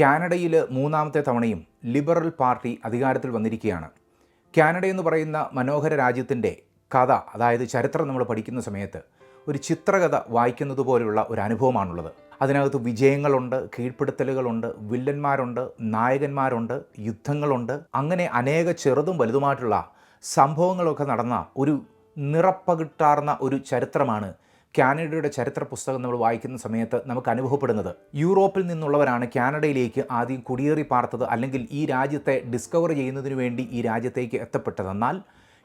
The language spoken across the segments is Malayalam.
കാനഡയിൽ മൂന്നാമത്തെ തവണയും ലിബറൽ പാർട്ടി അധികാരത്തിൽ വന്നിരിക്കുകയാണ്. കാനഡ എന്ന് പറയുന്ന മനോഹര രാജ്യത്തിന്റെ കഥ അതായത് ചരിത്രം നമ്മൾ പഠിക്കുന്ന സമയത്ത് ഒരു ചിത്രകഥ വായിക്കുന്നത് പോലെയുള്ള ഒരു അനുഭവമാണുള്ളത്. അതിനകത്ത് വിജയങ്ങളുണ്ട് കീഴ്പ്പെടുത്തലുകളുണ്ട് വില്ലന്മാരുണ്ട് നായകന്മാരുണ്ട് യുദ്ധങ്ങളുണ്ട്. അങ്ങനെ അനേക ചെറുതും വലുതുമായിട്ടുള്ള സംഭവങ്ങളൊക്കെ നടന്ന ഒരു നിറപ്പകിട്ടാർന്ന ഒരു ചരിത്രമാണ് കാനഡയുടെ ചരിത്ര പുസ്തകം നമ്മൾ വായിക്കുന്ന സമയത്ത് നമുക്ക് അനുഭവപ്പെടുന്നത് യൂറോപ്പിൽ നിന്നുള്ളവരാണ് കാനഡയിലേക്ക് ആദ്യം കുടിയേറി പാർത്തത് അല്ലെങ്കിൽ ഈ രാജ്യത്തെ ഡിസ്കവർ ചെയ്യുന്നതിന് വേണ്ടി ഈ രാജ്യത്തേക്ക് എത്തപ്പെട്ടത്. എന്നാൽ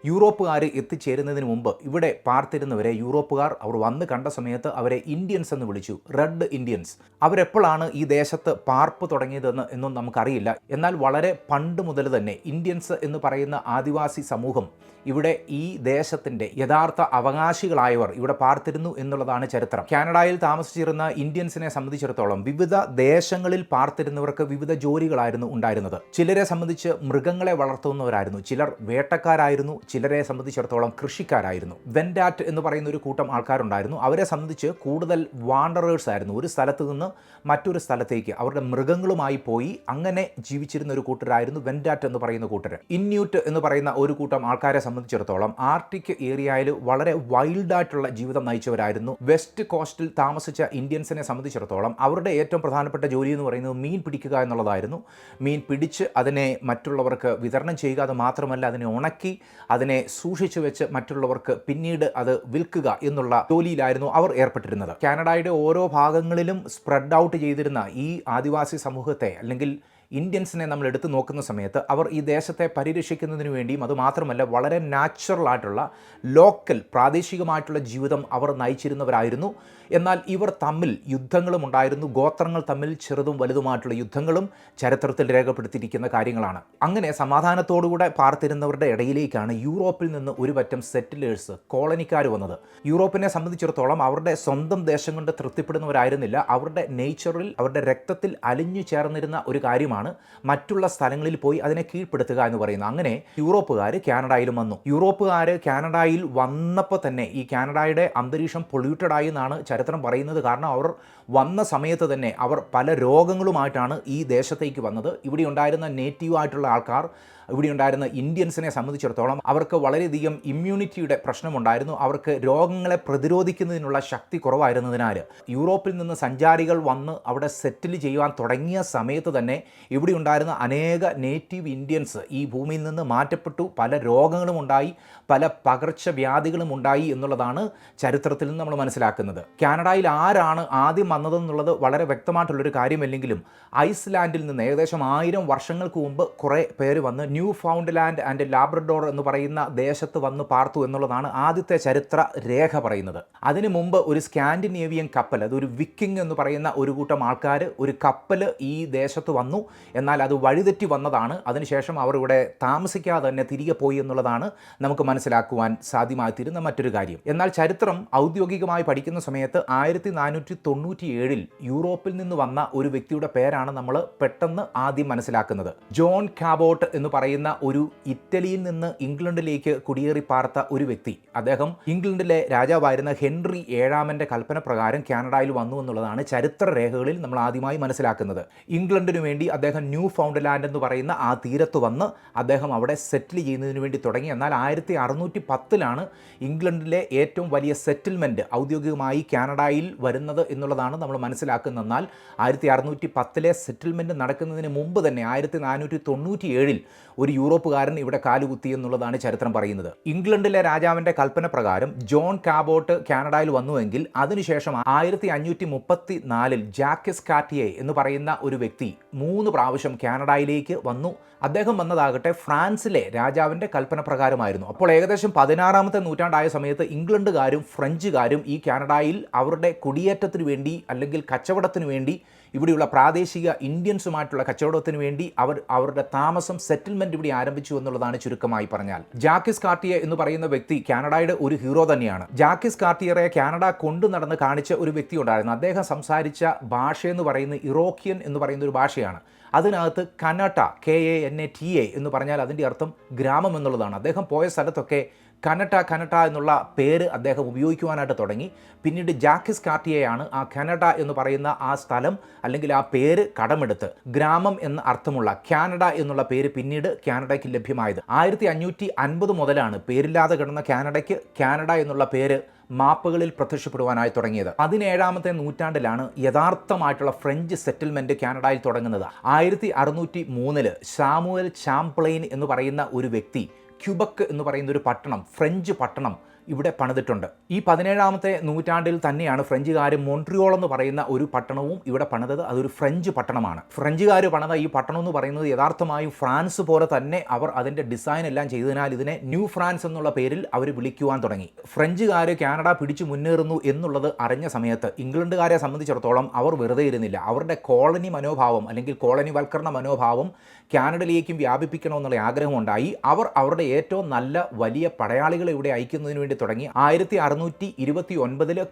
യൂറോപ്പുകാർ എത്തിച്ചേരുന്നതിന് മുമ്പ് ഇവിടെ പാർത്തിരുന്നവരെ യൂറോപ്പുകാർ അവർ വന്ന് കണ്ട സമയത്ത് അവരെ ഇന്ത്യൻസ് എന്ന് വിളിച്ചു റെഡ് ഇന്ത്യൻസ്. അവരെപ്പോഴാണ് ഈ ദേശത്ത് പാർപ്പ് തുടങ്ങിയതെന്ന് എന്നും നമുക്കറിയില്ല. എന്നാൽ വളരെ പണ്ട് മുതൽ തന്നെ ഇന്ത്യൻസ് എന്ന് പറയുന്ന ആദിവാസി സമൂഹം ഇവിടെ ഈ ദേശത്തിന്റെ യഥാർത്ഥ അവകാശികളായവർ ഇവിടെ പാർത്തിരുന്നു എന്നുള്ളതാണ് ചരിത്രം. കാനഡയിൽ താമസിച്ചിരുന്ന ഇന്ത്യൻസിനെ സംബന്ധിച്ചിടത്തോളം വിവിധ ദേശങ്ങളിൽ പാർത്തിരുന്നവർക്ക് വിവിധ ജോലികളായിരുന്നു ഉണ്ടായിരുന്നത്. ചിലരെ സംബന്ധിച്ച് മൃഗങ്ങളെ വളർത്തുന്നവരായിരുന്നു ചിലർ വേട്ടക്കാരായിരുന്നു ചിലരെ സംബന്ധിച്ചിടത്തോളം കൃഷിക്കാരായിരുന്നു. വെൻഡാറ്റ് എന്ന് പറയുന്ന ഒരു കൂട്ടം ആൾക്കാരുണ്ടായിരുന്നു. അവരെ സംബന്ധിച്ച് കൂടുതൽ വാണ്ടറേഴ്സ് ആയിരുന്നു. ഒരു സ്ഥലത്ത് നിന്ന് മറ്റൊരു സ്ഥലത്തേക്ക്. അവരുടെ മൃഗങ്ങളുമായി പോയി അങ്ങനെ ജീവിച്ചിരുന്ന ഒരു കൂട്ടരായിരുന്നു വെൻഡാറ്റ് എന്ന് പറയുന്ന കൂട്ടർ ഇന്യൂറ്റ് എന്ന് പറയുന്ന ഒരു കൂട്ടം ആൾക്കാരെ സംബന്ധിച്ചിടത്തോളം ആർട്ടിക് ഏരിയയിൽ വളരെ വൈൽഡായിട്ടുള്ള ജീവിതം നയിച്ചവരായിരുന്നു. വെസ്റ്റ് കോസ്റ്റിൽ താമസിച്ച ഇന്ത്യൻസിനെ സംബന്ധിച്ചിടത്തോളം അവരുടെ ഏറ്റവും പ്രധാനപ്പെട്ട ജോലി എന്ന് പറയുന്നത് മീൻ പിടിക്കുക എന്നുള്ളതായിരുന്നു. മീൻ പിടിച്ച് അതിനെ മറ്റുള്ളവർക്ക് വിതരണം ചെയ്യുക അത് മാത്രമല്ല അതിനെ ഉണക്കി അതിനെ സൂക്ഷിച്ചു വെച്ച് മറ്റുള്ളവർക്ക് പിന്നീട് അത് വിൽക്കുക എന്നുള്ള ജോലിയിലായിരുന്നു അവർ ഏർപ്പെട്ടിരുന്നത്. കാനഡയുടെ ഓരോ ഭാഗങ്ങളിലും സ്പ്രെഡ് ഔട്ട് ചെയ്തിരുന്ന ഈ ആദിവാസി സമൂഹത്തെ അല്ലെങ്കിൽ ഇന്ത്യൻസിനെ നമ്മൾ എടുത്തു നോക്കുന്ന സമയത്ത് അവർ ഈ ദേശത്തെ പരിരക്ഷിക്കുന്നതിന് വേണ്ടിയും അതുമാത്രമല്ല വളരെ നാച്ചുറൽ ആയിട്ടുള്ള ലോക്കൽ പ്രാദേശികമായിട്ടുള്ള ജീവിതം അവർ നയിച്ചിരുന്നവരായിരുന്നു. എന്നാൽ ഇവർ തമ്മിൽ യുദ്ധങ്ങളും ഉണ്ടായിരുന്നു. ഗോത്രങ്ങൾ തമ്മിൽ ചെറുതും വലുതുമായിട്ടുള്ള യുദ്ധങ്ങളും ചരിത്രത്തിൽ രേഖപ്പെടുത്തിയിരിക്കുന്ന കാര്യങ്ങളാണ്. അങ്ങനെ സമാധാനത്തോടുകൂടെ പാർത്തിരുന്നവരുടെ ഇടയിലേക്കാണ് യൂറോപ്പിൽ നിന്ന് ഒരു പറ്റം സെറ്റിലേഴ്സ് കോളനിക്കാർ വന്നത്. യൂറോപ്പിനെ സംബന്ധിച്ചിടത്തോളം അവരുടെ സ്വന്തം ദേശം കൊണ്ട് തൃപ്തിപ്പെടുന്നവരായിരുന്നില്ല. അവരുടെ നേച്ചറിൽ അവരുടെ രക്തത്തിൽ അലിഞ്ഞു ചേർന്നിരുന്ന ഒരു കാര്യമാണ് മറ്റുള്ള സ്ഥലങ്ങളിൽ പോയി അതിനെ കീഴ്പ്പെടുത്തുക എന്ന് പറയുന്നത്. അങ്ങനെ യൂറോപ്പുകാർ കാനഡയിലും വന്നു. യൂറോപ്പുകാർ കാനഡയിൽ വന്നപ്പോൾ തന്നെ ഈ കാനഡയുടെ അന്തരീക്ഷം പൊള്യൂട്ടഡ് ആയി എന്നാണ് ചരിത്രം പറയുന്നത് കാരണം അവർ വന്ന സമയത്ത് തന്നെ അവർ പല രോഗങ്ങളുമായിട്ടാണ് ഈ ദേശത്തേക്ക് വന്നത്. ഇവിടെ ഉണ്ടായിരുന്ന നേറ്റീവ് ആയിട്ടുള്ള ആൾക്കാർ ഇവിടെ ഉണ്ടായിരുന്ന ഇന്ത്യൻസിനെ സംബന്ധിച്ചിടത്തോളം അവർക്ക് വളരെയധികം ഇമ്മ്യൂണിറ്റിയുടെ പ്രശ്നമുണ്ടായിരുന്നു. അവർക്ക് രോഗങ്ങളെ പ്രതിരോധിക്കുന്നതിനുള്ള ശക്തി കുറവായിരുന്നതിനാൽ യൂറോപ്പിൽ നിന്ന് സഞ്ചാരികൾ വന്ന് അവിടെ സെറ്റിൽ ചെയ്യുവാൻ തുടങ്ങിയ സമയത്ത് തന്നെ ഇവിടെ ഉണ്ടായിരുന്ന അനേക നേറ്റീവ് ഇന്ത്യൻസ് ഈ ഭൂമിയിൽ നിന്ന് മാറ്റപ്പെട്ടു. പല രോഗങ്ങളും ഉണ്ടായി പല പകർച്ചവ്യാധികളും ഉണ്ടായി എന്നുള്ളതാണ് ചരിത്രത്തിൽ നിന്ന് നമ്മൾ മനസ്സിലാക്കുന്നത്. കാനഡയിൽ ആരാണ് ആദ്യം വന്നതെന്നുള്ളത് വളരെ വ്യക്തമായിട്ടുള്ളൊരു കാര്യമല്ലെങ്കിലും ഐസ്ലാൻഡിൽ നിന്ന് ഏകദേശം ആയിരം വർഷങ്ങൾക്ക് മുമ്പ് കുറേ പേര് വന്ന് Newfoundland and Labrador എന്ന് പറയുന്ന ദേശത്ത് വന്ന് പാർത്തു എന്നുള്ളതാണ് ആദ്യത്തെ ചരിത്ര രേഖ പറയുന്നത്. അതിനു മുമ്പ് ഒരു സ്കാൻഡിനേവിയൻ കപ്പൽ അതൊരു വിക്കിംഗ് എന്ന് പറയുന്ന ഒരു കൂട്ടം ആൾക്കാർ ഒരു കപ്പൽ ഈ ദേശത്ത് വന്നു. എന്നാൽ അത് വഴിതെറ്റി വന്നതാണ്. അതിനുശേഷം അവർ ഇവിടെ താമസിക്കാതെ തന്നെ തിരികെ പോയി എന്നുള്ളതാണ് നമുക്ക് മനസ്സിലാക്കുവാൻ സാധ്യമായിത്തീരുന്ന മറ്റൊരു കാര്യം. എന്നാൽ ചരിത്രം ഔദ്യോഗികമായി പഠിക്കുന്ന സമയത്ത് ആയിരത്തി നാനൂറ്റി തൊണ്ണൂറ്റി ഏഴിൽ യൂറോപ്പിൽ നിന്ന് വന്ന ഒരു വ്യക്തിയുടെ പേരാണ് നമ്മൾ പെട്ടെന്ന് ആദ്യം മനസ്സിലാക്കുന്നത്. ജോൺ കാബോട്ട് എന്ന് പറയുന്ന ഒരു ഇറ്റലിയിൽ നിന്ന് ഇംഗ്ലണ്ടിലേക്ക് കുടിയേറി പാർത്ത ഒരു വ്യക്തി. അദ്ദേഹം ഇംഗ്ലണ്ടിലെ രാജാവായിരുന്ന ഹെൻറി ഏഴാമന്റെ കൽപ്പന പ്രകാരം കാനഡയിൽ വന്നു എന്നുള്ളതാണ് ചരിത്ര രേഖകളിൽ നമ്മൾ ആദ്യമായി മനസ്സിലാക്കുന്നത്. ഇംഗ്ലണ്ടിനു വേണ്ടി അദ്ദേഹം ന്യൂ ഫൗണ്ട് ലാൻഡ് എന്ന് പറയുന്ന ആ തീരത്ത് വന്ന് അദ്ദേഹം അവിടെ സെറ്റിൽ ചെയ്യുന്നതിന് വേണ്ടി തുടങ്ങി. എന്നാൽ ആയിരത്തി അറുന്നൂറ്റി പത്തിലാണ് ഇംഗ്ലണ്ടിലെ ഏറ്റവും വലിയ സെറ്റിൽമെന്റ് ഔദ്യോഗികമായി കാനഡയിൽ വരുന്നത് എന്നുള്ളതാണ് നമ്മൾ മനസ്സിലാക്കുന്നത് എന്നാൽ ആയിരത്തി അറുന്നൂറ്റി പത്തിലെ സെറ്റിൽമെന്റ് നടക്കുന്നതിന് മുമ്പ് തന്നെ ആയിരത്തി നാനൂറ്റി തൊണ്ണൂറ്റി ഏഴിൽ ഒരു യൂറോപ്പുകാരൻ ഇവിടെ കാലുകുത്തി എന്നുള്ളതാണ് ചരിത്രം പറയുന്നത്. ഇംഗ്ലണ്ടിലെ രാജാവിന്റെ കൽപ്പന പ്രകാരം ജോൺ കാബോട്ട് കാനഡയിൽ വന്നുവെങ്കിൽ അതിനുശേഷം ആയിരത്തി അഞ്ഞൂറ്റി മുപ്പത്തി നാലിൽ ജാക്കിസ് കാറ്റിയെ എന്ന് പറയുന്ന ഒരു വ്യക്തി മൂന്ന് പ്രാവശ്യം കാനഡയിലേക്ക് വന്നു. അദ്ദേഹം വന്നതാകട്ടെ ഫ്രാൻസിലെ രാജാവിന്റെ കൽപ്പന പ്രകാരമായിരുന്നു. അപ്പോൾ ഏകദേശം പതിനാറാമത്തെ നൂറ്റാണ്ടായ സമയത്ത് ഇംഗ്ലണ്ടുകാരും ഫ്രഞ്ചുകാരും ഈ കാനഡയിൽ അവരുടെ കുടിയേറ്റത്തിന് വേണ്ടി അല്ലെങ്കിൽ കച്ചവടത്തിന് വേണ്ടി ഇവിടെയുള്ള പ്രാദേശിക ഇന്ത്യൻസുമായിട്ടുള്ള കച്ചവടത്തിന് വേണ്ടി അവർ അവരുടെ താമസം സെറ്റിൽമെന്റ് ഇവിടെ ആരംഭിച്ചു എന്നുള്ളതാണ് ചുരുക്കമായി പറഞ്ഞാൽ. ജാക്കിസ് കാർട്ടിയ എന്ന് പറയുന്ന വ്യക്തി കാനഡയുടെ ഒരു ഹീറോ തന്നെയാണ്. ജാക്കിസ് കാർട്ടിയറെ കാനഡ കൊണ്ടു നടന്ന് കാണിച്ച ഒരു വ്യക്തി ഉണ്ടായിരുന്നു. അദ്ദേഹം സംസാരിച്ച ഭാഷയെന്ന് പറയുന്ന ഇറോക്കിയൻ എന്ന് പറയുന്ന ഒരു ഭാഷയാണ്. അതിനകത്ത് Kanata K A N A T A എന്ന് പറഞ്ഞാൽ അതിന്റെ അർത്ഥം ഗ്രാമം എന്നുള്ളതാണ്. അദ്ദേഹം പോയ സ്ഥലത്തൊക്കെ കനട്ട കനട്ട എന്നുള്ള പേര് അദ്ദേഹം ഉപയോഗിക്കുവാനായിട്ട് തുടങ്ങി. പിന്നീട് ജാക്കിസ് കാർട്ടിയയാണ് ആ കാനഡ എന്ന് പറയുന്ന ആ സ്ഥലം അല്ലെങ്കിൽ ആ പേര് കടമെടുത്ത് ഗ്രാമം എന്ന അർത്ഥമുള്ള കാനഡ എന്നുള്ള പേര് പിന്നീട് കാനഡയ്ക്ക് ലഭ്യമായത്. ആയിരത്തി അഞ്ഞൂറ്റി അൻപത് മുതലാണ് പേരില്ലാതെ കിടന്ന കാനഡയ്ക്ക് കാനഡ എന്നുള്ള പേര് മാപ്പുകളിൽ പ്രത്യക്ഷപ്പെടുവാനായി തുടങ്ങിയത്. പതിനേഴാമത്തെ നൂറ്റാണ്ടിലാണ് യഥാർത്ഥമായിട്ടുള്ള ഫ്രഞ്ച് സെറ്റിൽമെന്റ് കാനഡയിൽ തുടങ്ങുന്നത്. ആയിരത്തി അറുന്നൂറ്റി മൂന്നിൽ സാമുവൽ ചാംപ്ലെയിൻ എന്ന് പറയുന്ന ഒരു വ്യക്തി ക്യുബക്ക് എന്ന് പറയുന്ന ഒരു പട്ടണം ഫ്രഞ്ച് പട്ടണം ഇവിടെ പണിതിട്ടുണ്ട്. ഈ പതിനേഴാമത്തെ നൂറ്റാണ്ടിൽ തന്നെയാണ് ഫ്രഞ്ചുകാർ മോൺട്രിയോൾ എന്ന് പറയുന്ന ഒരു പട്ടണവും ഇവിടെ പണിതത്. അതൊരു ഫ്രഞ്ച് പട്ടണമാണ്. ഫ്രഞ്ചുകാർ പണിത ഈ പട്ടണം എന്ന് പറയുന്നത് യഥാർത്ഥമായും ഫ്രാൻസ് പോലെ തന്നെ അവർ അതിന്റെ ഡിസൈൻ എല്ലാം ചെയ്തതിനാൽ ഇതിനെ ന്യൂ ഫ്രാൻസ് എന്നുള്ള പേരിൽ അവർ വിളിക്കുവാൻ തുടങ്ങി. ഫ്രഞ്ചുകാർ കാനഡ പിടിച്ചു മുന്നേറുന്നു എന്നുള്ളത് അറിഞ്ഞ സമയത്ത് ഇംഗ്ലണ്ടുകാരെ സംബന്ധിച്ചിടത്തോളം അവർ വെറുതെ ഇരുന്നില്ല. അവരുടെ കോളനി മനോഭാവം അല്ലെങ്കിൽ കോളനി വൽക്കരണ മനോഭാവം കാനഡയിലേക്കും വ്യാപിപ്പിക്കണമെന്നുള്ള ആഗ്രഹമുണ്ടായി. അവർ അവരുടെ ഏറ്റവും നല്ല വലിയ പടയാളികളെ ഇവിടെ അയക്കുന്നതിന് വേണ്ടി തുടങ്ങി. ആയിരത്തി അറുന്നൂറ്റി ഇരുപത്തി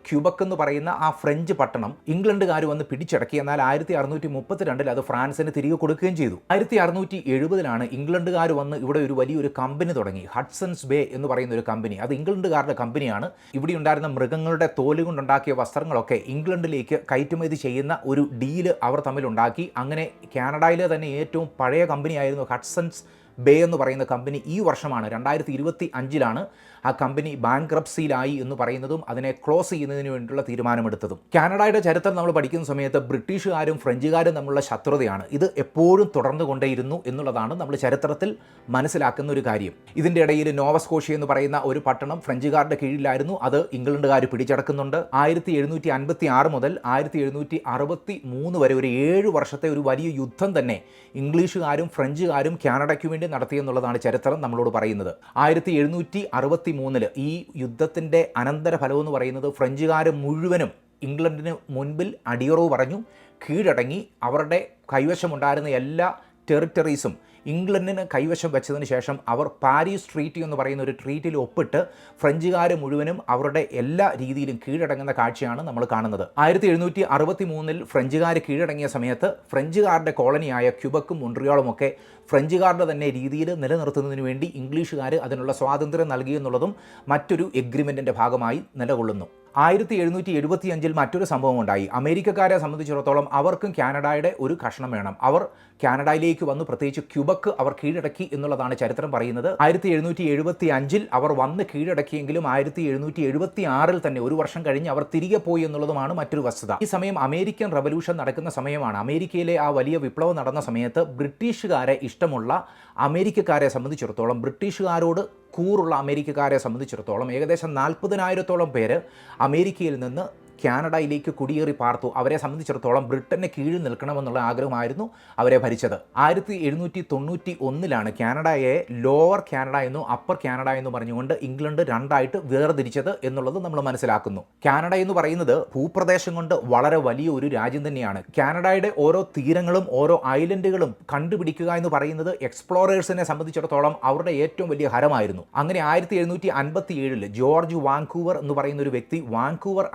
ക്യൂബക്ക് എന്ന് പറയുന്ന ആ ഫ്രഞ്ച് പട്ടണം ഇംഗ്ലണ്ടുകാർ വന്ന് പിടിച്ചടക്കി. എന്നാൽ ആയിരത്തി അറുന്നൂറ്റി മുപ്പത്തിരണ്ടിൽ അത് ഫ്രാൻസിന് തിരികെ കൊടുക്കുകയും ചെയ്തു. ആയിരത്തി അറുന്നൂറ്റി എഴുപതിലാണ് ഇംഗ്ലണ്ടുകാർ വന്ന് ഇവിടെ ഒരു വലിയൊരു കമ്പനി തുടങ്ങി. ഹഡ്സൺസ് ബേ എന്ന് പറയുന്ന ഒരു കമ്പനി. അത് ഇംഗ്ലണ്ടുകാരുടെ കമ്പനിയാണ്. ഇവിടെ ഉണ്ടായിരുന്ന മൃഗങ്ങളുടെ തോൽ കൊണ്ടുണ്ടാക്കിയ വസ്ത്രങ്ങളൊക്കെ ഇംഗ്ലണ്ടിലേക്ക് കയറ്റുമതി ചെയ്യുന്ന ഒരു ഡീൽ അവർ തമ്മിൽ ഉണ്ടാക്കി അങ്ങനെ കാനഡയിലെ തന്നെ ഏറ്റവും പഴയ കമ്പനിയായിരുന്നു ഹഡ്സൺസ് ബേ എന്ന് പറയുന്ന കമ്പനി ഈ വർഷമാണ് രണ്ടായിരത്തി ഇരുപത്തി അഞ്ചിലാണ്. ആ കമ്പനി ബാങ്ക്രപ്സിയിലായി എന്ന് പറയുന്നതും അതിനെ ക്ലോസ് ചെയ്യുന്നതിന് വേണ്ടിയുള്ള തീരുമാനമെടുത്തതും. കാനഡയുടെ ചരിത്രം നമ്മൾ പഠിക്കുന്ന സമയത്ത് ബ്രിട്ടീഷുകാരും ഫ്രഞ്ചുകാരും തമ്മിലുള്ള ശത്രുതയാണ്. ഇത് എപ്പോഴും തുടർന്നു കൊണ്ടേയിരുന്നു എന്നുള്ളതാണ് നമ്മൾ ചരിത്രത്തിൽ മനസ്സിലാക്കുന്ന ഒരു കാര്യം. ഇതിന്റെ ഇടയിൽ നോവസ്കോഷി എന്ന് പറയുന്ന ഒരു പട്ടണം ഫ്രഞ്ചുകാരുടെ കീഴിലായിരുന്നു. അത് ഇംഗ്ലണ്ടുകാർ പിടിച്ചടക്കുന്നുണ്ട്. ആയിരത്തി എഴുന്നൂറ്റി അൻപത്തി ആറ് മുതൽ ആയിരത്തി എഴുന്നൂറ്റി അറുപത്തി മൂന്ന് വരെ ഒരു ഏഴ് വർഷത്തെ ഒരു വലിയ യുദ്ധം തന്നെ ഇംഗ്ലീഷുകാരും ഫ്രഞ്ചുകാരും കാനഡയ്ക്ക് വേണ്ടി നടത്തിയെന്നുള്ളതാണ് ചരിത്രം നമ്മളോട് പറയുന്നത്. ആയിരത്തി എഴുന്നൂറ്റി അറുപത്തി മൂന്നിൽ ഈ യുദ്ധത്തിന്റെ അനന്തരഫലം എന്ന് പറയുന്നത് ഫ്രഞ്ചുകാർ മുഴുവനും ഇംഗ്ലണ്ടിന് മുൻപിൽ അടിയറവ് പറഞ്ഞു കീഴടങ്ങി അവരുടെ കൈവശമുണ്ടായിരുന്ന എല്ലാ ടെറിട്ടറീസും ഇംഗ്ലണ്ടിന് കൈവശം വെച്ചതിന് ശേഷം അവർ പാരീസ് ട്രീറ്റി എന്ന് പറയുന്ന ഒരു ട്രീറ്റിൽ ഒപ്പിട്ട് ഫ്രഞ്ചുകാർ മുഴുവനും അവരുടെ എല്ലാ രീതിയിലും കീഴടങ്ങുന്ന കാഴ്ചയാണ് നമ്മൾ കാണുന്നത്. ആയിരത്തി എഴുന്നൂറ്റി അറുപത്തി മൂന്നിൽ ഫ്രഞ്ചുകാർ കീഴടങ്ങിയ സമയത്ത് ഫ്രഞ്ചുകാരുടെ കോളനിയായ ക്യുബക്കും മൊൺട്രിയോളും ഒക്കെ ഫ്രഞ്ചുകാരുടെ തന്നെ രീതിയിൽ നിലനിർത്തുന്നതിന് വേണ്ടി ഇംഗ്ലീഷുകാർ അതിനുള്ള സ്വാതന്ത്ര്യം നൽകിയെന്നുള്ളതും മറ്റൊരു എഗ്രിമെന്റിന്റെ ഭാഗമായി നിലകൊള്ളുന്നു. ആയിരത്തി എഴുന്നൂറ്റി എഴുപത്തി അഞ്ചിൽ മറ്റൊരു സംഭവം ഉണ്ടായി അമേരിക്കക്കാരെ സംബന്ധിച്ചിടത്തോളം അവർക്കും കാനഡയുടെ ഒരു കഷ്ണം വേണം. അവർ കാനഡയിലേക്ക് വന്ന് പ്രത്യേകിച്ച് ക്യൂബക്ക് അവർ കീഴടക്കി എന്നുള്ളതാണ് ചരിത്രം പറയുന്നത്. ആയിരത്തി എഴുന്നൂറ്റി എഴുപത്തി അഞ്ചിൽ അവർ വന്ന് കീഴടക്കിയെങ്കിലും ആയിരത്തി എഴുന്നൂറ്റി എഴുപത്തി ആറിൽ തന്നെ ഒരു വർഷം കഴിഞ്ഞ് അവർ തിരികെ പോയി എന്നുള്ളതുമാണ് മറ്റൊരു വസ്തുത. ഈ സമയം അമേരിക്കൻ റവല്യൂഷൻ നടക്കുന്ന സമയമാണ്. അമേരിക്കയിലെ ആ വലിയ വിപ്ലവം നടന്ന സമയത്ത് ബ്രിട്ടീഷുകാരെ ഇഷ്ടമുള്ള അമേരിക്കക്കാരെ സംബന്ധിച്ചിടത്തോളം ബ്രിട്ടീഷുകാരോട് കൂറുള്ള അമേരിക്കക്കാരെ സംബന്ധിച്ചിടത്തോളം ഏകദേശം നാൽപ്പതിനായിരത്തോളം പേര് അമേരിക്കയിൽ നിന്ന് കാനഡയിലേക്ക് കുടിയേറി പാർത്തു. അവരെ സംബന്ധിച്ചിടത്തോളം ബ്രിട്ടന് കീഴിൽ നിൽക്കണമെന്നുള്ള ആഗ്രഹമായിരുന്നു അവരെ ഭരിച്ചത്. ആയിരത്തി എഴുന്നൂറ്റി തൊണ്ണൂറ്റി ഒന്നിലാണ് കാനഡയെ ലോവർ കാനഡ എന്നും അപ്പർ കാനഡ എന്നും പറഞ്ഞുകൊണ്ട് ഇംഗ്ലണ്ട് രണ്ടായിട്ട് വേർതിരിച്ചത് എന്നുള്ളത് നമ്മൾ മനസ്സിലാക്കുന്നു. കാനഡ എന്ന് പറയുന്നത് ഭൂപ്രദേശം കൊണ്ട് വളരെ വലിയ ഒരു രാജ്യം തന്നെയാണ്. കാനഡയുടെ ഓരോ തീരങ്ങളും ഓരോ ഐലൻഡുകളും കണ്ടുപിടിക്കുക എന്ന് പറയുന്നത് എക്സ്പ്ലോറേഴ്സിനെ സംബന്ധിച്ചിടത്തോളം അവരുടെ ഏറ്റവും വലിയ ഹരമായിരുന്നു. അങ്ങനെ ആയിരത്തി എഴുന്നൂറ്റി അൻപത്തി ഏഴിൽ ജോർജ് വാങ്കൂവർ എന്ന് പറയുന്ന ഒരു വ്യക്തി വാങ്കൂവർ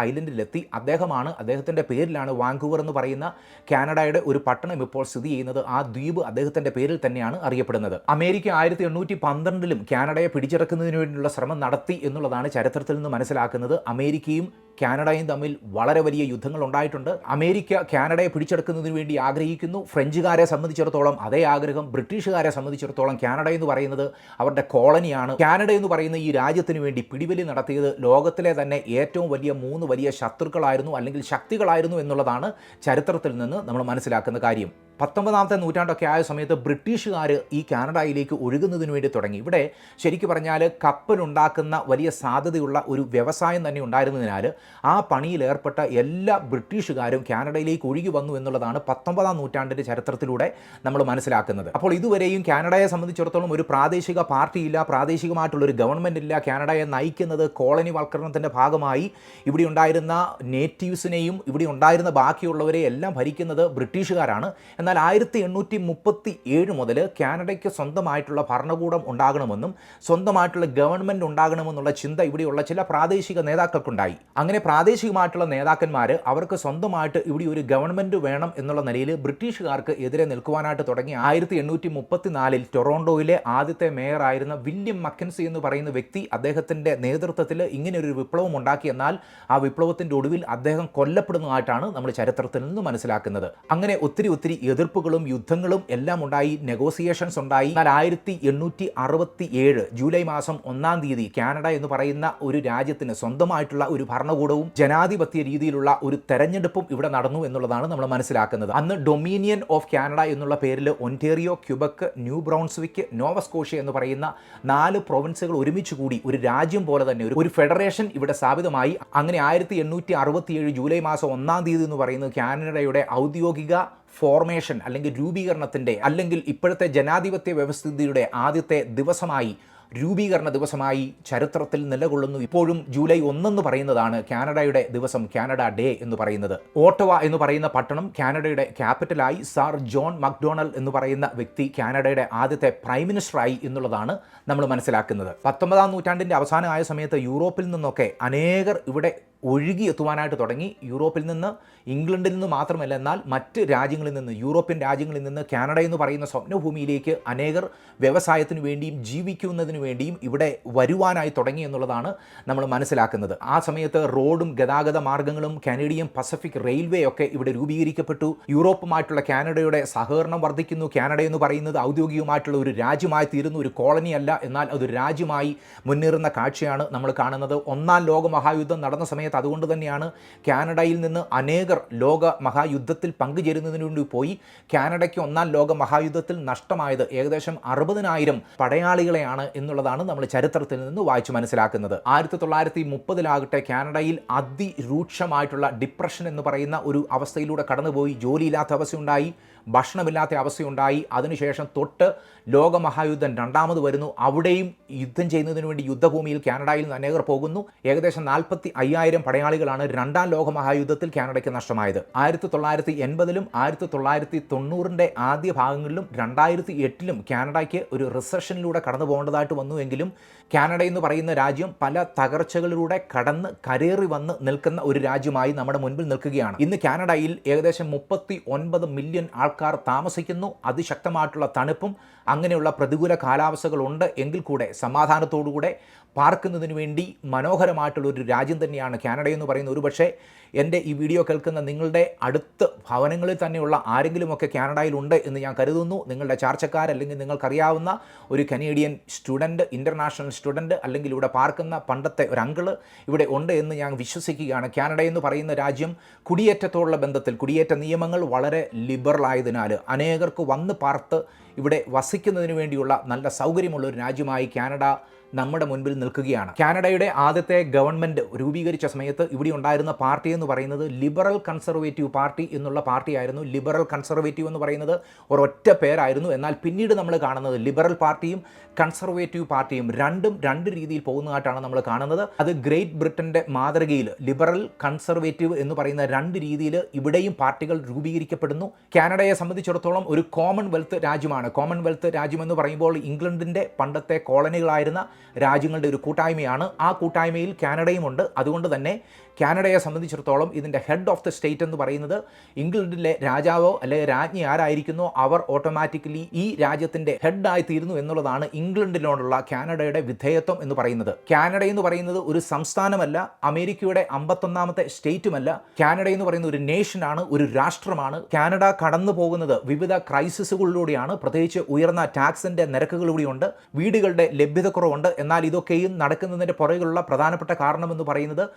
ഐലൻഡിലെത്തി അദ്ദേഹമാണ് അദ്ദേഹത്തിന്റെ പേരിലാണ് വാങ്കൂവർ എന്ന് പറയുന്ന കാനഡയുടെ ഒരു പട്ടണം ഇപ്പോൾ സ്ഥിതി ചെയ്യുന്നത്. ആ ദ്വീപ് അദ്ദേഹത്തിന്റെ പേരിൽ തന്നെയാണ് അറിയപ്പെടുന്നത്. അമേരിക്ക ആയിരത്തി എണ്ണൂറ്റി പന്ത്രണ്ടിലും കാനഡയെ പിടിച്ചെടുക്കുന്നതിന് വേണ്ടിയുള്ള ശ്രമം നടത്തി എന്നുള്ളതാണ് ചരിത്രത്തിൽ നിന്ന് മനസ്സിലാക്കുന്നത്. അമേരിക്കയും കാനഡയും തമ്മിൽ വളരെ വലിയ യുദ്ധങ്ങൾ ഉണ്ടായിട്ടുണ്ട്. അമേരിക്ക കാനഡയെ പിടിച്ചെടുക്കുന്നതിന് വേണ്ടി ആഗ്രഹിക്കുന്നു. ഫ്രഞ്ചുകാരെ സംബന്ധിച്ചിടത്തോളം അതേ ആഗ്രഹം ബ്രിട്ടീഷുകാരെ സംബന്ധിച്ചിടത്തോളം കാനഡ എന്ന് പറയുന്നത് അവരുടെ കോളനിയാണ്. കാനഡ എന്ന് പറയുന്ന ഈ രാജ്യത്തിന് വേണ്ടി പിടിവലി നടത്തിയത് ലോകത്തിലെ തന്നെ ഏറ്റവും വലിയ മൂന്ന് വലിയ ശത്രുക്കളായിരുന്നു അല്ലെങ്കിൽ ശക്തികളായിരുന്നു എന്നുള്ളതാണ് ചരിത്രത്തിൽ നിന്ന് നമ്മൾ മനസ്സിലാക്കുന്ന കാര്യം. പത്തൊമ്പതാമത്തെ നൂറ്റാണ്ടൊക്കെ ആയ സമയത്ത് ബ്രിട്ടീഷുകാർ ഈ കാനഡയിലേക്ക് ഒഴുകുന്നതിന് വേണ്ടി തുടങ്ങി. ഇവിടെ ശരിക്കും പറഞ്ഞാൽ കപ്പലുണ്ടാക്കുന്ന വലിയ സാധ്യതയുള്ള ഒരു വ്യവസായം തന്നെ ഉണ്ടായിരുന്നതിനാൽ ആ പണിയിലേർപ്പെട്ട എല്ലാ ബ്രിട്ടീഷുകാരും കാനഡയിലേക്ക് ഒഴുകി വന്നു എന്നുള്ളതാണ് പത്തൊമ്പതാം നൂറ്റാണ്ടിന്റെ ചരിത്രത്തിലൂടെ നമ്മൾ മനസ്സിലാക്കുന്നത്. അപ്പോൾ ഇതുവരെയും കാനഡയെ സംബന്ധിച്ചിടത്തോളം ഒരു പ്രാദേശിക പാർട്ടിയില്ല പ്രാദേശികമായിട്ടുള്ള ഒരു ഗവൺമെന്റ് ഇല്ല കാനഡയെ നയിക്കുന്നത് കോളനി വൽക്കരണത്തിന്റെ ഭാഗമായി ഇവിടെ ഉണ്ടായിരുന്ന നേറ്റീവ്സിനെയും ഇവിടെ ഉണ്ടായിരുന്ന ബാക്കിയുള്ളവരെ എല്ലാം ഭരിക്കുന്നത് ബ്രിട്ടീഷുകാരാണ്. എന്നാൽ എന്നാൽ ആയിരത്തി എണ്ണൂറ്റി മുപ്പത്തി ഏഴ് മുതൽ കാനഡയ്ക്ക് സ്വന്തമായിട്ടുള്ള ഭരണകൂടം ഉണ്ടാകണമെന്നും സ്വന്തമായിട്ടുള്ള ഗവൺമെന്റ് ഉണ്ടാകണമെന്നുള്ള ചിന്ത ഇവിടെയുള്ള ചില പ്രാദേശിക നേതാക്കൾക്കുണ്ടായി. അങ്ങനെ പ്രാദേശികമായിട്ടുള്ള നേതാക്കന്മാർ അവർക്ക് സ്വന്തമായിട്ട് ഇവിടെ ഒരു ഗവൺമെന്റ് വേണം എന്നുള്ള നിലയിൽ ബ്രിട്ടീഷുകാർക്ക് എതിരെ നിൽക്കുവാനായിട്ട് തുടങ്ങി. ആയിരത്തി എണ്ണൂറ്റി മുപ്പത്തിനാലിൽ ടൊറോണ്ടോയിലെ ആദ്യത്തെ മേയറായിരുന്ന വില്യം മക്കൻസി എന്ന് പറയുന്ന വ്യക്തി അദ്ദേഹത്തിന്റെ നേതൃത്വത്തിൽ ഇങ്ങനെ ഒരു വിപ്ലവം ഉണ്ടാക്കി എന്നാൽ ആ വിപ്ലവത്തിന്റെ ഒടുവിൽ അദ്ദേഹം കൊല്ലപ്പെടുന്നതായിട്ടാണ് നമ്മൾ ചരിത്രത്തിൽ നിന്ന് മനസ്സിലാക്കുന്നത്. അങ്ങനെ ഒത്തിരി ഒത്തിരി എതിർപ്പുകളും യുദ്ധങ്ങളും എല്ലാം ഉണ്ടായി നെഗോസിയേഷൻസ് ഉണ്ടായി. എന്നാൽ ആയിരത്തി എണ്ണൂറ്റി അറുപത്തി ഏഴ് ജൂലൈ മാസം ഒന്നാം തീയതി കാനഡ എന്ന് പറയുന്ന ഒരു രാജ്യത്തിന് സ്വന്തമായിട്ടുള്ള ഒരു ഭരണകൂടവും ജനാധിപത്യ രീതിയിലുള്ള ഒരു തെരഞ്ഞെടുപ്പും ഇവിടെ നടന്നു എന്നുള്ളതാണ് നമ്മൾ മനസ്സിലാക്കുന്നത്. അന്ന് ഡൊമീനിയൻ ഓഫ് കാനഡ എന്നുള്ള പേരിൽ ഒന്റേറിയോ ക്യുബക്ക് ന്യൂ ബ്രൗൺസ്വിക്ക് നോവസ്കോഷ്യ എന്ന് പറയുന്ന നാല് പ്രൊവിൻസുകൾ ഒരുമിച്ച് കൂടി ഒരു രാജ്യം പോലെ തന്നെ ഒരു- ഒരു ഫെഡറേഷൻ ഇവിടെ സ്ഥാപിതമായി. അങ്ങനെ ആയിരത്തി എണ്ണൂറ്റി അറുപത്തിയേഴ് ജൂലൈ മാസം ഒന്നാം തീയതി എന്ന് പറയുന്നത് കാനഡയുടെ ഔദ്യോഗിക ഫോർമേഷൻ അല്ലെങ്കിൽ രൂപീകരണത്തിന്റെ അല്ലെങ്കിൽ ഇപ്പോഴത്തെ ജനാധിപത്യ വ്യവസ്ഥിതിയുടെ ആദ്യത്തെ ദിവസമായി രൂപീകരണ ദിവസമായി ചരിത്രത്തിൽ നിലകൊള്ളുന്നു. ഇപ്പോഴും ജൂലൈ ഒന്നെന്ന് പറയുന്നതാണ് കാനഡയുടെ ദിവസം കാനഡ ഡേ എന്ന് പറയുന്നത്. ഓട്ടവ എന്ന് പറയുന്ന പട്ടണം കാനഡയുടെ ക്യാപിറ്റലായി സാർ ജോൺ മക്ഡൊണൽ എന്ന് പറയുന്ന വ്യക്തി കാനഡയുടെ ആദ്യത്തെ പ്രൈം മിനിസ്റ്ററായി എന്നുള്ളതാണ് നമ്മൾ മനസ്സിലാക്കുന്നത്. പത്തൊമ്പതാം നൂറ്റാണ്ടിന്റെ അവസാനമായ സമയത്ത് യൂറോപ്പിൽ നിന്നൊക്കെ അനേകർ ഇവിടെ ഒഴുകി എത്തുവാനായിട്ട് തുടങ്ങി. യൂറോപ്പിൽ നിന്ന് ഇംഗ്ലണ്ടിൽ നിന്ന് മാത്രമല്ല എന്നാൽ മറ്റ് രാജ്യങ്ങളിൽ നിന്ന് യൂറോപ്യൻ രാജ്യങ്ങളിൽ നിന്ന് കാനഡ എന്ന് പറയുന്ന സ്വപ്നഭൂമിയിലേക്ക് അനേകർ വ്യവസായത്തിന് വേണ്ടിയും ജീവിക്കുന്നതിന് വേണ്ടിയും ഇവിടെ വരുവാനായി തുടങ്ങി എന്നുള്ളതാണ് നമ്മൾ മനസ്സിലാക്കുന്നത്. ആ സമയത്ത് റോഡും ഗതാഗത മാർഗങ്ങളും കാനഡിയൻ പസഫിക് റെയിൽവേ ഒക്കെ ഇവിടെ രൂപീകരിക്കപ്പെട്ടു. യൂറോപ്പുമായിട്ടുള്ള കാനഡയുടെ സഹകരണം വർദ്ധിക്കുന്നു. കാനഡ എന്ന് പറയുന്നത് ഔദ്യോഗികമായിട്ടുള്ള ഒരു രാജ്യമായി തീരുന്നു ഒരു കോളനി അല്ല. എന്നാൽ അതൊരു രാജ്യമായി മുന്നേറുന്ന കാഴ്ചയാണ് നമ്മൾ കാണുന്നത്. ഒന്നാം ലോക മഹായുദ്ധം നടന്ന സമയത്ത് അതുകൊണ്ട് തന്നെയാണ് കാനഡയിൽ നിന്ന് അനേകർ ലോക മഹായുദ്ധത്തിൽ പങ്കുചേരുന്നതിനു വേണ്ടി പോയി. കാനഡയ്ക്ക് ഒന്നാം ലോക മഹായുദ്ധത്തിൽ നഷ്ടമായത് ഏകദേശം അറുപതിനായിരം പടയാളികളെയാണ് എന്നുള്ളതാണ് നമ്മൾ ചരിത്രത്തിൽ നിന്ന് വായിച്ചു മനസ്സിലാക്കുന്നത്. ആയിരത്തി തൊള്ളായിരത്തി മുപ്പതിലാകട്ടെ കാനഡയിൽ അതിരൂക്ഷമായിട്ടുള്ള ഡിപ്രഷൻ എന്ന് പറയുന്ന ഒരു അവസ്ഥയിലൂടെ കടന്നുപോയി. ജോലിയില്ലാത്ത അവസ്ഥയുണ്ടായി. ഭക്ഷണമില്ലാത്ത അവസ്ഥയുണ്ടായി. അതിനുശേഷം തൊട്ട് ലോകമഹായുദ്ധം രണ്ടാമത് വരുന്നു. അവിടെയും യുദ്ധം ചെയ്യുന്നതിന് വേണ്ടി യുദ്ധഭൂമിയിൽ കാനഡയിൽ നിന്ന് അനേകർ പോകുന്നു. ഏകദേശം നാൽപ്പത്തി അയ്യായിരം പടയാളികളാണ് രണ്ടാം ലോകമഹായുദ്ധത്തിൽ കാനഡയ്ക്ക് നഷ്ടമായത്. ആയിരത്തി തൊള്ളായിരത്തി എൺപതിലും ആയിരത്തി തൊള്ളായിരത്തി തൊണ്ണൂറിന്റെ ആദ്യ ഭാഗങ്ങളിലും രണ്ടായിരത്തി എട്ടിലും കാനഡയ്ക്ക് ഒരു റിസഷനിലൂടെ കടന്നു പോകേണ്ടതായിട്ട് വന്നുവെങ്കിലും കാനഡ എന്ന് പറയുന്ന രാജ്യം പല തകർച്ചകളിലൂടെ കടന്ന് കരേറി വന്ന് നിൽക്കുന്ന ഒരു രാജ്യമായി നമ്മുടെ മുൻപിൽ നിൽക്കുകയാണ്. ഇന്ന് കാനഡയിൽ ഏകദേശം മുപ്പത്തി ഒൻപത് മില്യൺ ആൾക്കാർ താമസിക്കുന്നു. അതിശക്തമായിട്ടുള്ള തണുപ്പും അങ്ങനെയുള്ള പ്രതികൂല കാലാവസ്ഥകളുണ്ട് എങ്കിൽ കൂടെ സമാധാനത്തോടുകൂടെ പാർക്കുന്നതിന് വേണ്ടി മനോഹരമായിട്ടുള്ള ഒരു രാജ്യം തന്നെയാണ് കാനഡ എന്ന് പറയുന്ന ഒരുപക്ഷെ എന്റെ ഈ വീഡിയോ കേൾക്കുന്ന നിങ്ങളുടെ അടുത്ത് ഭവനങ്ങളിൽ തന്നെയുള്ള ആരെങ്കിലുമൊക്കെ കാനഡയിലുണ്ട് എന്ന് ഞാൻ കരുതുന്നു. നിങ്ങളുടെ ചാർച്ചക്കാർ അല്ലെങ്കിൽ നിങ്ങൾക്കറിയാവുന്ന ഒരു കനേഡിയൻ സ്റ്റുഡന്റ് ഇന്റർനാഷണൽ സ്റ്റുഡന്റ് അല്ലെങ്കിൽ ഇവിടെ പാർക്കുന്ന പണ്ടത്തെ ഒരു അങ്കിൾ ഇവിടെ ഉണ്ട് എന്ന് ഞാൻ വിശ്വസിക്കുകയാണ്. കാനഡ എന്ന് പറയുന്ന രാജ്യം കുടിയേറ്റത്തോടുള്ള ബന്ധത്തിൽ കുടിയേറ്റ നിയമങ്ങൾ വളരെ ലിബറൽ ലിബറലായതിനാൽ അനേകർക്ക് വന്ന് പാർത്ത് ഇവിടെ വസിക്കുന്നതിന് വേണ്ടിയുള്ള നല്ല സൗകര്യമുള്ള ഒരു രാജ്യമായി കാനഡ നമ്മുടെ മുൻപിൽ നിൽക്കുകയാണ്. കാനഡയുടെ ആദ്യത്തെ ഗവൺമെന്റ് രൂപീകരിച്ച സമയത്ത് ഇവിടെ ഉണ്ടായിരുന്ന പാർട്ടി എന്ന് പറയുന്നത് ലിബറൽ കൺസർവേറ്റീവ് പാർട്ടി എന്നുള്ള പാർട്ടിയായിരുന്നു. ലിബറൽ കൺസർവേറ്റീവ് എന്ന് പറയുന്നത് ഒരൊറ്റ പേരായിരുന്നു. എന്നാൽ പിന്നീട് നമ്മൾ കാണുന്നത് ലിബറൽ പാർട്ടിയും കൺസർവേറ്റീവ് പാർട്ടിയും രണ്ടും രണ്ട് രീതിയിൽ പോകുന്നതായിട്ടാണ് നമ്മൾ കാണുന്നത്. അത് ഗ്രേറ്റ് ബ്രിട്ടന്റെ മാതൃകയിൽ ലിബറൽ കൺസർവേറ്റീവ് എന്ന് പറയുന്ന രണ്ട് രീതിയിൽ ഇവിടെയും പാർട്ടികൾ രൂപീകരിക്കപ്പെടുന്നു. കാനഡയെ സംബന്ധിച്ചിടത്തോളം ഒരു കോമൺവെൽത്ത് രാജ്യമാണ്. കോമൺവെൽത്ത് രാജ്യമെന്ന് പറയുമ്പോൾ ഇംഗ്ലണ്ടിന്റെ പണ്ടത്തെ കോളനികളായിരുന്ന രാജ്യങ്ങളുടെ ഒരു കൂട്ടായ്മയാണ്. ആ കൂട്ടായ്മയിൽ കാനഡയുമുണ്ട് അതുകൊണ്ട് തന്നെ കാനഡയെ സംബന്ധിച്ചിടത്തോളം ഇതിന്റെ ഹെഡ് ഓഫ് ദ സ്റ്റേറ്റ് എന്ന് പറയുന്നത് ഇംഗ്ലണ്ടിലെ രാജാവോ അല്ലെങ്കിൽ രാജ്ഞി ആരായിരിക്കുന്നോ അവർ ഓട്ടോമാറ്റിക്കലി ഈ രാജ്യത്തിന്റെ ഹെഡായി തീരുന്നു എന്നുള്ളതാണ് ഇംഗ്ലണ്ടിനോടുള്ള കാനഡയുടെ വിധേയത്വം എന്ന് പറയുന്നത്. കാനഡ എന്ന് പറയുന്നത് ഒരു സംസ്ഥാനമല്ല അമേരിക്കയുടെ അമ്പത്തൊന്നാമത്തെ സ്റ്റേറ്റുമല്ല. കാനഡ എന്ന് പറയുന്ന ഒരു നേഷനാണ് ഒരു രാഷ്ട്രമാണ്. കാനഡ കടന്നു പോകുന്നത് വിവിധ ക്രൈസിസുകളിലൂടെയാണ് പ്രത്യേകിച്ച് ഉയർന്ന ടാക്സിന്റെ നിരക്കുകളിലൂടെയുണ്ട്. വീടുകളുടെ ലഭ്യതക്കുറവുണ്ട്. എന്നാൽ ഇതൊക്കെയും നടക്കുന്നതിന്റെ പുറകിലുള്ള പ്രധാനപ്പെട്ട കാരണം എന്ന് പറയുന്നത്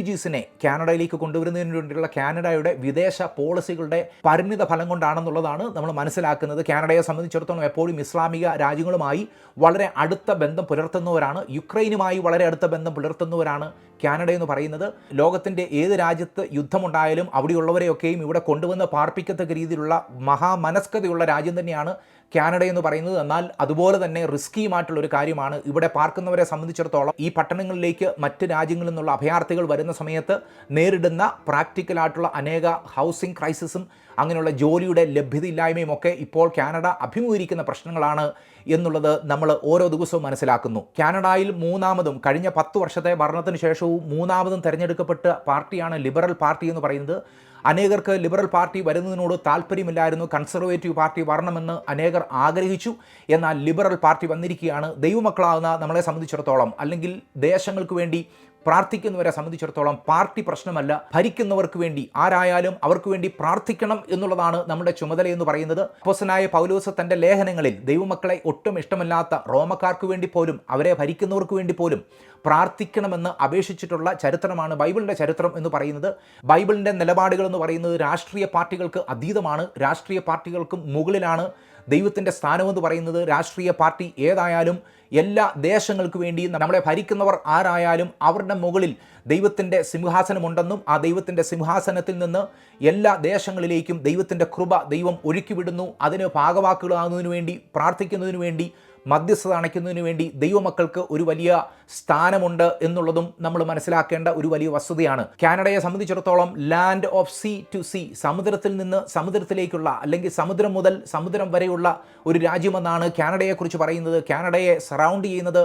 റെഫ്യൂജീസിനെ കാനഡയിലേക്ക് കൊണ്ടുവരുന്നതിന് വേണ്ടിയുള്ള കാനഡയുടെ വിദേശ പോളിസികളുടെ പരിണിത ഫലം കൊണ്ടാണെന്നുള്ളതാണ് നമ്മൾ മനസ്സിലാക്കുന്നത്. കാനഡയെ സംബന്ധിച്ചിടത്തോളം എപ്പോഴും ഇസ്ലാമിക രാജ്യങ്ങളുമായി വളരെ അടുത്ത ബന്ധം പുലർത്തുന്നവരാണ്. യുക്രൈനുമായി വളരെ അടുത്ത ബന്ധം പുലർത്തുന്നവരാണ് കാനഡ എന്ന് പറയുന്നത് ലോകത്തിന്റെ ഏത് രാജ്യത്ത് യുദ്ധമുണ്ടായാലും അവിടെയുള്ളവരെയൊക്കെയും ഇവിടെ കൊണ്ടുവന്ന് പാർപ്പിക്കത്തക്ക രീതിയിലുള്ള മഹാമനസ്കതയുള്ള രാജ്യം തന്നെയാണ് കാനഡ എന്ന് പറയുന്നത്. എന്നാൽ അതുപോലെ തന്നെ റിസ്കിയുമായിട്ടുള്ള ഒരു കാര്യമാണ് ഇവിടെ പാർക്കുന്നവരെ സംബന്ധിച്ചിടത്തോളം ഈ പട്ടണങ്ങളിലേക്ക് മറ്റ് രാജ്യങ്ങളിൽ നിന്നുള്ള അഭയാർത്ഥികൾ വരുന്ന സമയത്ത് നേരിടുന്ന പ്രാക്ടിക്കലായിട്ടുള്ള അനേക ഹൗസിംഗ് ക്രൈസിസും അങ്ങനെയുള്ള ജോലിയുടെ ലഭ്യതയില്ലായ്മയും ഒക്കെ ഇപ്പോൾ കാനഡ അഭിമുഖീകരിക്കുന്ന പ്രശ്നങ്ങളാണ് എന്നുള്ളത് നമ്മൾ ഓരോ ദിവസവും മനസ്സിലാക്കുന്നു. കാനഡയിൽ മൂന്നാമതും കഴിഞ്ഞ പത്ത് വർഷത്തെ ഭരണത്തിന് ശേഷവും മൂന്നാമതും തിരഞ്ഞെടുക്കപ്പെട്ട പാർട്ടിയാണ് ലിബറൽ പാർട്ടി എന്ന് പറയുന്നത്. അനേകർക്ക് ലിബറൽ പാർട്ടി വരുന്നതിനോട് താല്പര്യമില്ലായിരുന്നു. കൺസർവേറ്റീവ് പാർട്ടി വരണമെന്ന് അനേകർ ആഗ്രഹിച്ചു. എന്നാൽ ലിബറൽ പാർട്ടി വന്നിരിക്കുകയാണ്. ദൈവമക്കളാകുന്ന നമ്മളെ സംബന്ധിച്ചിടത്തോളം അല്ലെങ്കിൽ ദേശങ്ങൾക്ക് വേണ്ടി പ്രാർത്ഥിക്കുന്നവരെ സംബന്ധിച്ചിടത്തോളം പാർട്ടി പ്രശ്നമല്ല. ഭരിക്കുന്നവർക്ക് വേണ്ടി ആരായാലും അവർക്ക് വേണ്ടി പ്രാർത്ഥിക്കണം എന്നുള്ളതാണ് നമ്മുടെ ചുമതല എന്ന് പറയുന്നത്. അപ്പോസനായ പൗലോസ് തന്റെ ലേഖനങ്ങളിൽ ദൈവമക്കളെ ഒട്ടും ഇഷ്ടമല്ലാത്ത റോമക്കാർക്ക് വേണ്ടി പോലും അവരെ ഭരിക്കുന്നവർക്ക് വേണ്ടി പോലും പ്രാർത്ഥിക്കണമെന്ന് അപേക്ഷിച്ചിട്ടുള്ള ചരിത്രമാണ് ബൈബിളിന്റെ ചരിത്രം എന്ന് പറയുന്നത്. ബൈബിളിന്റെ നിലപാടുകൾ എന്ന് പറയുന്നത് രാഷ്ട്രീയ പാർട്ടികൾക്ക് അതീതമാണ്. രാഷ്ട്രീയ പാർട്ടികൾക്കും മുകളിലാണ്. ദൈവത്തിന്റെ സ്ഥാനമെന്ന് പറയുന്നത് രാഷ്ട്രീയ പാർട്ടി ഏതായാലും എല്ലാ ദേശങ്ങൾക്ക് വേണ്ടി നമ്മളെ ഭരിക്കുന്നവർ ആരായാലും അവരുടെ മുകളിൽ ദൈവത്തിന്റെ സിംഹാസനമുണ്ടെന്നും ആ ദൈവത്തിന്റെ സിംഹാസനത്തിൽ നിന്ന് എല്ലാ ദേശങ്ങളിലേക്കും ദൈവത്തിന്റെ കൃപ ദൈവം ഒഴുക്കിവിടുന്നു അതിന് ഭാഗവാക്കുകളാകുന്നതിന് വേണ്ടി പ്രാർത്ഥിക്കുന്നതിന് വേണ്ടി മധ്യസ്ഥത അണയ്ക്കുന്നതിന് വേണ്ടി ദൈവമക്കൾക്ക് ഒരു വലിയ സ്ഥാനമുണ്ട് എന്നുള്ളതും നമ്മൾ മനസ്സിലാക്കേണ്ട ഒരു വലിയ വസ്തുതയാണ്. കാനഡയെ സംബന്ധിച്ചിടത്തോളം land of sea to sea സമുദ്രത്തിൽ നിന്ന് സമുദ്രത്തിലേക്കുള്ള അല്ലെങ്കിൽ സമുദ്രം മുതൽ സമുദ്രം വരെയുള്ള ഒരു രാജ്യമെന്നാണ് കാനഡയെക്കുറിച്ച് പറയുന്നത്. കാനഡയെ സറൗണ്ട് ചെയ്യുന്നത്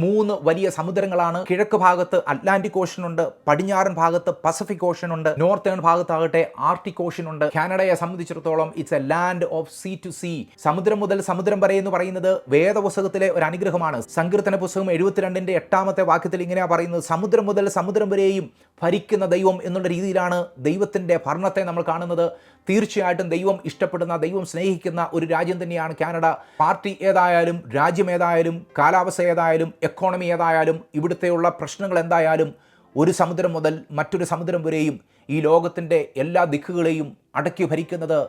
മൂന്ന് വലിയ സമുദ്രങ്ങളാണ്. കിഴക്ക് ഭാഗത്ത് അറ്റ്ലാന്റിക് ഓഷൻ ഉണ്ട് പടിഞ്ഞാറൻ ഭാഗത്ത് പസഫിക് ഓഷൻ ഉണ്ട് നോർത്തേൺ ഭാഗത്താകട്ടെ ആർട്ടിക് ഓഷൻ ഉണ്ട്. കാനഡയെ സംബന്ധിച്ചിടത്തോളം it's a land of sea to sea സമുദ്രം മുതൽ സമുദ്രം വരെ എന്ന് പറയുന്നത് വേദപുസ്തകത്തിലെ ഒരു അനുഗ്രഹമാണ്. സങ്കീർത്തന പുസ്തകം എഴുപത്തിരണ്ടിന്റെ എട്ടാമത്തെ വാക്യത്തിൽ ഇങ്ങനെയാണ് പറയുന്നത് സമുദ്രം മുതൽ സമുദ്രം വരെയും ഭരിക്കുന്ന ദൈവം എന്നുള്ള രീതിയിലാണ് ദൈവത്തിന്റെ ഭരണത്തെ നമ്മൾ കാണുന്നത്. തീർച്ചയായിട്ടും ദൈവം ഇഷ്ടപ്പെടുന്ന ദൈവം സ്നേഹിക്കുന്ന ഒരു രാജ്യം തന്നെയാണ് കാനഡ. പാർട്ടി ഏതായാലും രാജ്യം ഏതായാലും കാലാവസ്ഥ ഏതായാലും എക്കോണമി ഏതായാലും ഇവിടുത്തെയുള്ള പ്രശ്നങ്ങൾ എന്തായാലും ഒരു സമുദ്രം മുതൽ മറ്റൊരു സമുദ്രം വരെയും ഈ ലോകത്തിന്റെ എല്ലാ ദിക്കുകളെയും അടക്കി ഭരിക്കുന്നത്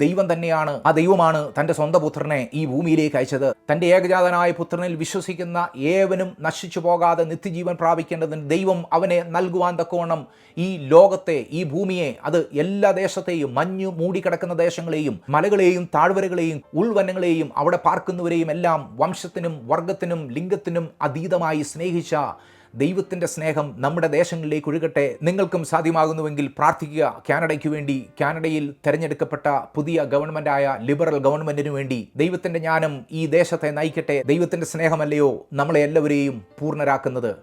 ദൈവം തന്നെയാണ്. ആ ദൈവമാണ് തന്റെ സ്വന്തം പുത്രനെ ഈ ഭൂമിയിലേക്ക് അയച്ചത്. തന്റെ ഏകജാതനായ പുത്രനിൽ വിശ്വസിക്കുന്ന ഏവനും നശിച്ചു പോകാതെ നിത്യജീവൻ പ്രാപിക്കേണ്ടതിന് ദൈവം അവനെ നൽകുവാൻ തക്കവണ്ണം ഈ ലോകത്തെ ഈ ഭൂമിയെ അത് എല്ലാ ദേശത്തെയും മഞ്ഞു മൂടിക്കിടക്കുന്ന ദേശങ്ങളെയും മലകളെയും താഴ്വരകളെയും ഉൾവനങ്ങളെയും അവിടെ പാർക്കുന്നവരെയും എല്ലാം വംശത്തിനും വർഗത്തിനും ലിംഗത്തിനും അതീതമായി സ്നേഹിച്ച ദൈവത്തിന്റെ സ്നേഹം നമ്മുടെ ദേശങ്ങളിലേക്ക് ഒഴുകട്ടെ. നിങ്ങൾക്കും സാധ്യമാകുന്നുവെങ്കിൽ പ്രാർത്ഥിക്കുക. കാനഡയ്ക്ക് വേണ്ടി കാനഡയിൽ തെരഞ്ഞെടുക്കപ്പെട്ട പുതിയ ഗവൺമെന്റായ ലിബറൽ ഗവൺമെന്റിനു വേണ്ടി ദൈവത്തിന്റെ ജ്ഞാനം ഈ ദേശത്തെ നയിക്കട്ടെ. ദൈവത്തിന്റെ സ്നേഹമല്ലയോ നമ്മളെ എല്ലാവരെയും പൂർണരാക്കുന്നത്.